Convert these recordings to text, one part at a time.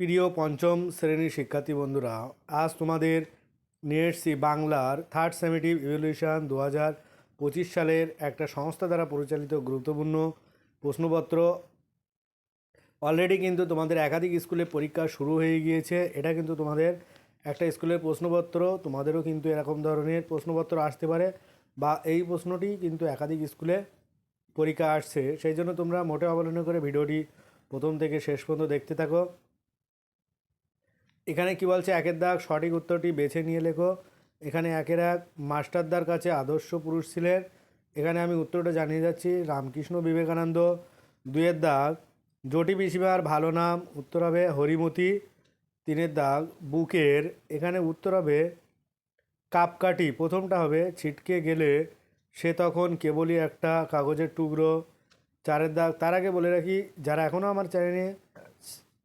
প্রিয় পঞ্চম শ্রেণির শিক্ষার্থী বন্ধুরা, আজ তোমাদের নিয়েছি বাংলার থার্ড সেমিটিভ ইভলিউশন দু হাজার পঁচিশ সালের একটা সংস্থা দ্বারা পরিচালিত গুরুত্বপূর্ণ প্রশ্নপত্র। অলরেডি কিন্তু তোমাদের একাধিক স্কুলে পরীক্ষা শুরু হয়ে গিয়েছে। এটা কিন্তু তোমাদের একটা স্কুলের প্রশ্নপত্র। তোমাদেরও কিন্তু এরকম ধরনের প্রশ্নপত্র আসতে পারে বা এই প্রশ্নটি কিন্তু একাধিক স্কুলে পরীক্ষা আসছে। সেই জন্য তোমরা মোটে অবলম্বন করে ভিডিওটি প্রথম থেকে শেষ পর্যন্ত দেখতে থাকো। এখানে কি বলছে? একের দাগ, সঠিক উত্তরটি বেছে নিয়ে লেখো। এখানে একের এক মাস্টারদার কাছে আদর্শ পুরুষ ছিলেন। এখানে আমি উত্তরটা জানিয়ে যাচ্ছি, রামকৃষ্ণ বিবেকানন্দ। দুয়ের দাগ, জটি পিসিমার ভালো নাম, উত্তর হবে হরিমতি। তিনের দাগ, বুকের, এখানে উত্তর হবে কাপকাঠি। প্রথমটা হবে, ছিটকে গেলে সে তখন কেবলই একটা কাগজের টুকরো। চারের দাগ, তার আগে বলে রাখি, যারা এখনও আমার চ্যানেলে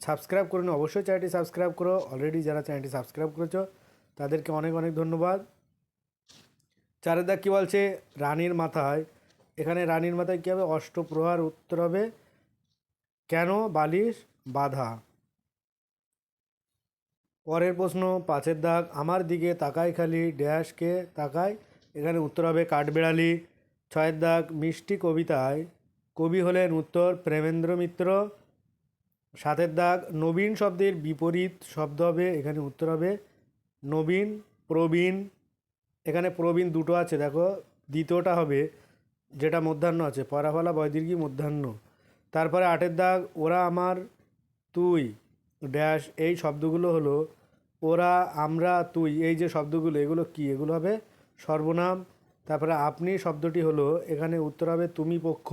সাবস্ক্রাইব করে করেনি অবশ্যই চ্যানেলটি সাবস্ক্রাইব করো। অলরেডি যারা চ্যানেলটি সাবস্ক্রাইব করেছ, তাদেরকে অনেক অনেক ধন্যবাদ। চারের দাগ কী বলছে? রানীর মাথায়। এখানে রানীর মাথায় কী হবে? অষ্টপ্রহার উত্তর হবে। কেন বালিশ? বাধা। পরের প্রশ্ন, পাঁচের দাগ। আমার দিকে তাকায় খালি ড্যাশকে তাকায় এখানে উত্তর হবে কাঠবেড়ালি। ছয়ের দাগ, মিষ্টি কবিতায়। কবি হলেন উত্তর প্রেমেন্দ্র মিত্র। সাতের দাগ, নবীন শব্দের বিপরীত শব্দ হবে, এখানে উত্তর হবে নবীন, প্রবীণ। এখানে প্রবীণ দুটো আছে, দেখো। দ্বিতীয়টা হবে যেটা মধ্যাহ্ন আছে, পরাফলা বয়দীর্ঘী মধ্যাহ্ন। তারপরে আটের দাগ, ওরা আমার, তুই। ড্যাশ, এই শব্দগুলো হলো ওরা, আমরা, তুই। এই যে শব্দগুলো, এগুলো কি? এগুলো হবে সর্বনাম। তারপরে আপনি শব্দটি হলো, এখানে উত্তর হবে তুমি পক্ষ।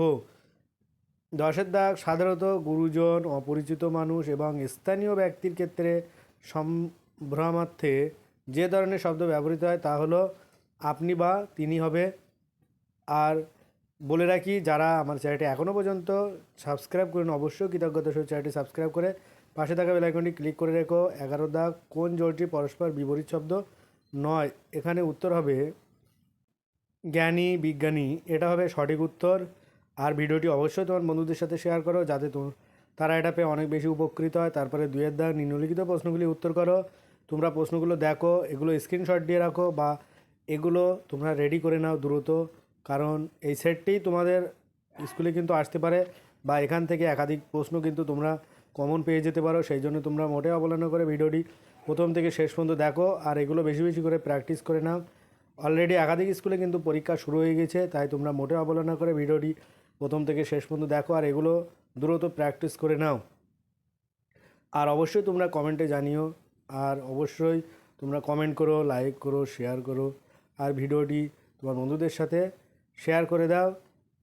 দশের দাগ সাধারণত গুরুজন, অপরিচিত মানুষ এবং স্থানীয় ব্যক্তির ক্ষেত্রে সম্ভ্রমার্থে যে ধরনের শব্দ ব্যবহৃত হয় তা হলো, আপনি বা তিনি হবে। আর বলে রাখি, যারা আমার চ্যানেলটি এখনও পর্যন্ত সাবস্ক্রাইব করেন, অবশ্যই কৃতজ্ঞতা সহ চ্যানেলটি সাবস্ক্রাইব করে পাশে থাকা বেলাইকনটি ক্লিক করে রেখো। এগারো দাগ কোন জোরটি পরস্পর বিপরীত শব্দ নয়? এখানে উত্তর হবে জ্ঞানী, বিজ্ঞানী। এটা হবে সঠিক উত্তর। আর ভিডিওটি অবশ্যই তোমার বন্ধুদের সাথে শেয়ার করো যাতে তো তারা এটা পেয়ে অনেক বেশি উপকৃত হয়। তারপরে দুইয়ের দাগ নিম্নলিখিত প্রশ্নগুলি উত্তর করো। তোমরা প্রশ্নগুলো দেখো, এগুলো স্ক্রিনশট দিয়ে রাখো বা এগুলো তোমরা রেডি করে নাও দ্রুত। কারণ এই সেটটি তোমাদের স্কুলে কিন্তু আসতে পারে বা এখান থেকে একাধিক প্রশ্ন কিন্তু তোমরা কমন পেয়ে যেতে পারো। সেই জন্য তোমরা মোটে অবলম্বন করে ভিডিওটি প্রথম থেকে শেষ পর্যন্ত দেখো আর এগুলো বেশি বেশি করে প্র্যাকটিস করে নাও। অলরেডি একাধিক স্কুলে কিন্তু পরীক্ষা শুরু হয়ে গেছে, তাই তোমরা মোটে অবলম্বন করে ভিডিওটি প্রথম থেকে শেষ পর্যন্ত দেখো আর এগুলো দ্রুত প্র্যাকটিস করে নাও। আর অবশ্যই তোমরা কমেন্টে জানিও। আর অবশ্যই তোমরা কমেন্ট করো লাইক করো শেয়ার করো। আর ভিডিওটি তোমার বন্ধুদের সাথে শেয়ার করে দাও।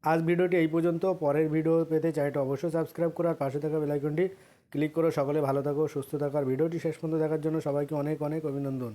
আজ ভিডিওটি এই পর্যন্ত। পরের ভিডিও পেতে চ্যানেলটি অবশ্যই সাবস্ক্রাইব করো আর পাশে থাকা বেলাইকনটি ক্লিক করো। সকলে ভালো থাকো, সুস্থ থাকো। আর ভিডিওটি শেষ পর্যন্ত দেখার জন্য সবাইকে অনেক অনেক অভিনন্দন।